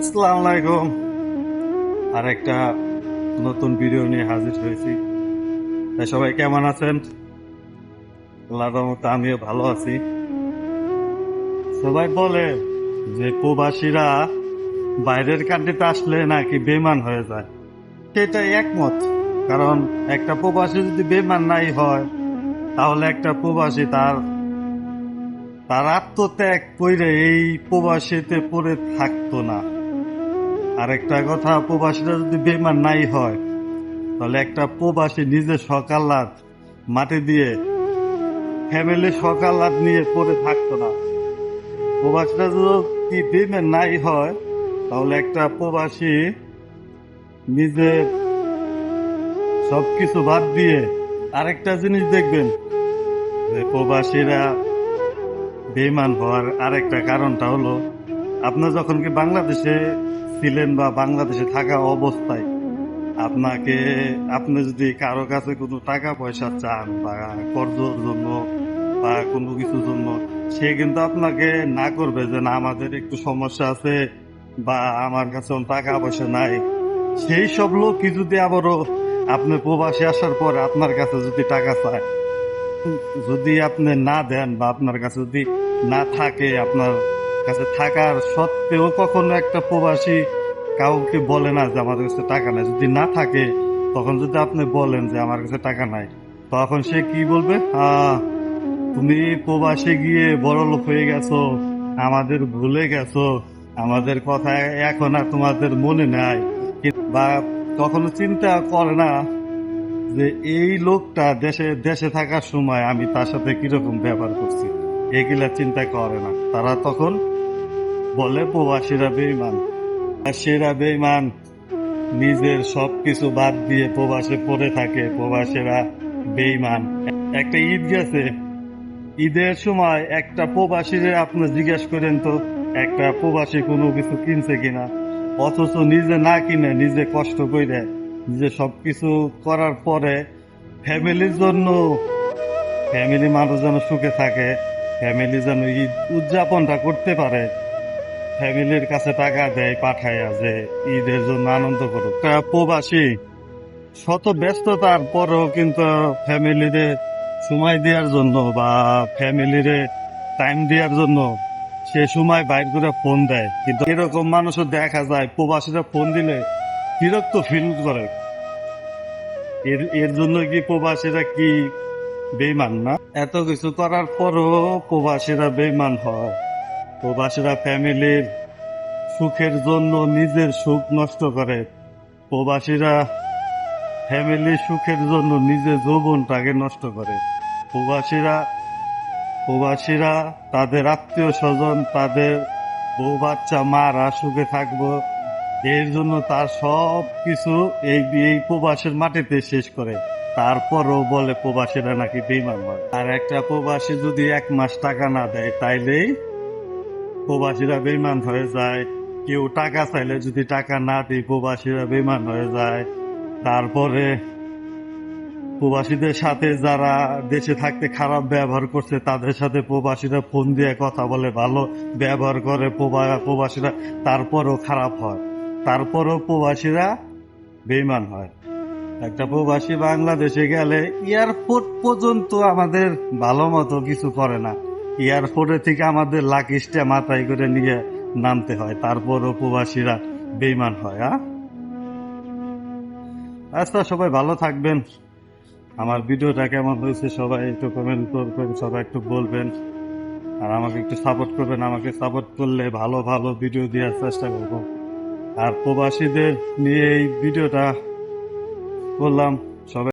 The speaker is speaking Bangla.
আসসালামু আলাইকুম। আর একটা নতুন ভিডিও নিয়ে হাজির হয়েছি। তাই সবাই কেমন আছেন? আল্লাহর আমিও ভালো আছি। সবাই বলে যে প্রবাসীরা বাইরের কান্ট্রিতে আসলে নাকি বেমান হয়ে যায়। সেটা একমত। কারণ একটা প্রবাসী যদি বেমান নাই হয়, তাহলে একটা প্রবাসী তার তার আত্মত্যাগ করে এই প্রবাসীতে পড়ে থাকতো না। আরেকটা কথা, প্রবাসীরা যদি বেমান নাই হয়, তাহলে একটা প্রবাসী নিজে সকালাত মাটি দিয়ে ফ্যামিলি সকালাত নিয়ে পড়ে থাকতো না। প্রবাসীরা যদি বেমান নাই হয়, তাহলে একটা প্রবাসী নিজের সবকিছু বাদ দিয়ে আরেকটা জিনিস দেখবেন প্রবাসীরা বেমান হওয়ার আরেকটা কারণটা হলো, আপনার যখন কি বাংলাদেশে ছিলেন বা বাংলাদেশে থাকা অবস্থায়, আপনাকে, আপনি যদি কারও কাছে কোনো টাকা পয়সা চান বা কর্জর জন্য বা কোনো কিছুর জন্য, সে কিন্তু আপনাকে না করবে যে, না, আমাদের একটু সমস্যা আছে বা আমার কাছে টাকা পয়সা নাই। সেই সব লোকই যদি আবারও আপনি প্রবাসী আসার পর আপনার কাছে যদি টাকা চায়, যদি আপনি না দেন বা আপনার কাছে যদি না থাকে, আপনার কাছে থাকার সত্ত্বেও কখনো একটা প্রবাসী কাউকে বলে না যে আমার কাছে টাকা নাই। যদি না থাকে, তখন যদি আপনি বলেন যে আমার কাছে টাকা নাই, তখন সে কি বলবে? তুমি প্রবাসে গিয়ে বড় লোক হয়ে গেছো, আমাদের ভুলে গেছো, আমাদের কথা এখন আর তোমাদের মনে নাই। বা, কখনো চিন্তা করে না যে এই লোকটা দেশে দেশে থাকার সময় আমি তার সাথে কীরকম ব্যবহার করছি? এগুলা চিন্তা করে না। তারা তখন বলে, প্রবাসীরা বেইমান প্রবাসীরা বেইমান নিজের সবকিছু বাদ দিয়ে প্রবাসে পড়ে থাকে, প্রবাসেরা বেইমান একটা ঈদ গেছে। ঈদের সময় একটা প্রবাসীরে আপনি জিজ্ঞেস করেন তো, একটা প্রবাসী কোনো কিছু কিনছে কিনা? অথচ নিজে না কিনে নিজে কষ্ট করে নিজে সবকিছু করার পরে ফ্যামিলির জন্য, ফ্যামিলি মানুষ যেন সুখে থাকে, ফ্যামিলি যেন ঈদ উদযাপনটা করতে পারে। ফ্যামিলির কাছে টাকা দেয়, পাঠায় যে ঈদের জন্য আনন্দ করুক। প্রবাসী, শত ব্যস্ততার পরেও কিন্তু ফ্যামিলিরে সময় দেওয়ার জন্য বা ফ্যামিলিরে টাইম দেওয়ার জন্য সে সময় বাইর করে ফোন দেয়। কিন্তু এরকম মানুষও দেখা যায়, প্রবাসীরা ফোন দিলে বিরক্ত ফিল করে। এর এর জন্য কি প্রবাসীরা কি বেইমান না? এত কিছু করার পরও প্রবাসীরা বেইমান হয়। প্রবাসীরা ফ্যামিলির সুখের জন্য নিজের সুখ নষ্ট করে। প্রবাসীরা ফ্যামিলির সুখের জন্য নিজের যৌবনটাকে নষ্ট করে। প্রবাসীরা প্রবাসীরা, তাদের আত্মীয় স্বজন, তাদের বউ বাচ্চা, মারা সুখে থাকব। এর জন্য তার সব কিছু এই এই প্রবাসের মাটিতে শেষ করে। তারপরও বলে প্রবাসীরা নাকি বেইমান হয়। আর একটা প্রবাসী যদি এক মাস টাকা না দেয়, তাইলেই প্রবাসীরা বেইমান হয়ে যায়। কেউ টাকা চাইলে যদি টাকা না দেয়, প্রবাসীরা বেইমান হয়ে যায়। তারপরে প্রবাসীদের সাথে যারা দেশে থাকতে খারাপ ব্যবহার করছে, তাদের সাথে প্রবাসীরা ফোন দিয়ে কথা বলে ভালো ব্যবহার করে, প্রবা- প্রবাসীরা তারপরও খারাপ হয়। তারপরও প্রবাসীরা বেইমান হয়। একটা প্রবাসী বাংলাদেশে গেলে এয়ারপোর্ট পর্যন্ত আমাদের ভালো মতো কিছু করে না। এয়ারপোর্টে থেকে আমাদের লাকিসটা মাথায় করে নিয়ে নামতে হয়। তারপরও প্রবাসীরা বেইমান হয় হ্যাঁ আচ্ছা সবাই ভালো থাকবেন। আমার ভিডিওটা কেমন হয়েছে সবাই একটু কমেন্ট করবেন, সবাই একটু বলবেন। আর আমাকে একটু সাপোর্ট করবেন। আমাকে সাপোর্ট করলে ভালো ভালো ভিডিও দেওয়ার চেষ্টা করব। আর প্রবাসীদের নিয়ে এই ভিডিওটা করলাম। সবাই